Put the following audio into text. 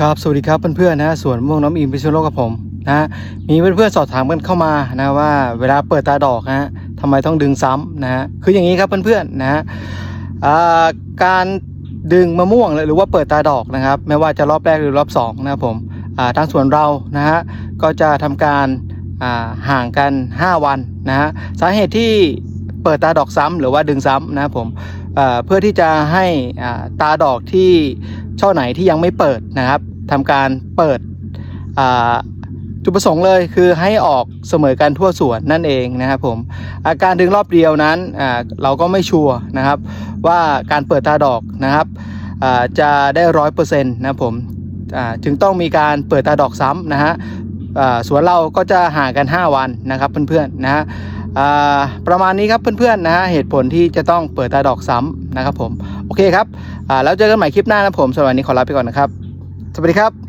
ครับสวัสดีครับเพื่อนๆนะสวนม่วงน้ำอิมพิษณุโลกกับผมนะมีเพื่อนๆสอบถามกันเข้ามานะว่าเวลาเปิดตาดอกนะฮะทำไมต้องดึงซ้ำนะฮะคืออย่างนี้ครับเพื่อนๆนะการดึงมะม่วงหรือว่าเปิดตาดอกนะครับ ไม่ว่าจะรอบแรกหรือรอบสองนะครับผมทางสวนเรานะฮะก็จะทำการห่างกัน 5 วันนะฮะสาเหตุที่เปิดตาดอกซ้ำหรือว่าดึงซ้ำนะครับผม เพื่อที่จะให้ตาดอกที่ช่อไหนที่ยังไม่เปิดนะครับทำการเปิดจุดประสงค์เลยคือให้ออกเสมอกันทั่วสวนนั่นเองนะครับผมอาการดึงรอบเดียวนั้นเราก็ไม่ชัวร์นะครับ ว่าการเปิดตาดอกนะครับจะได้ร้อยเปอร์เซ็นต์นะผมจึงต้องมีการเปิดตาดอกซ้ำนะฮะสวนเราก็จะห่างกัน 5 วันนะครับเพื่อนๆนะฮะ ประมาณนี้ครับเพื่อนๆนะฮะเหตุผลที่จะต้องเปิดตาดอกซ้ำนะครับผม โอเคครับแล้วเจอกันใหม่คลิปหน้านะผมสำหรับวันนี้ขอลาไปก่อนนะครับ สวัสดีครับ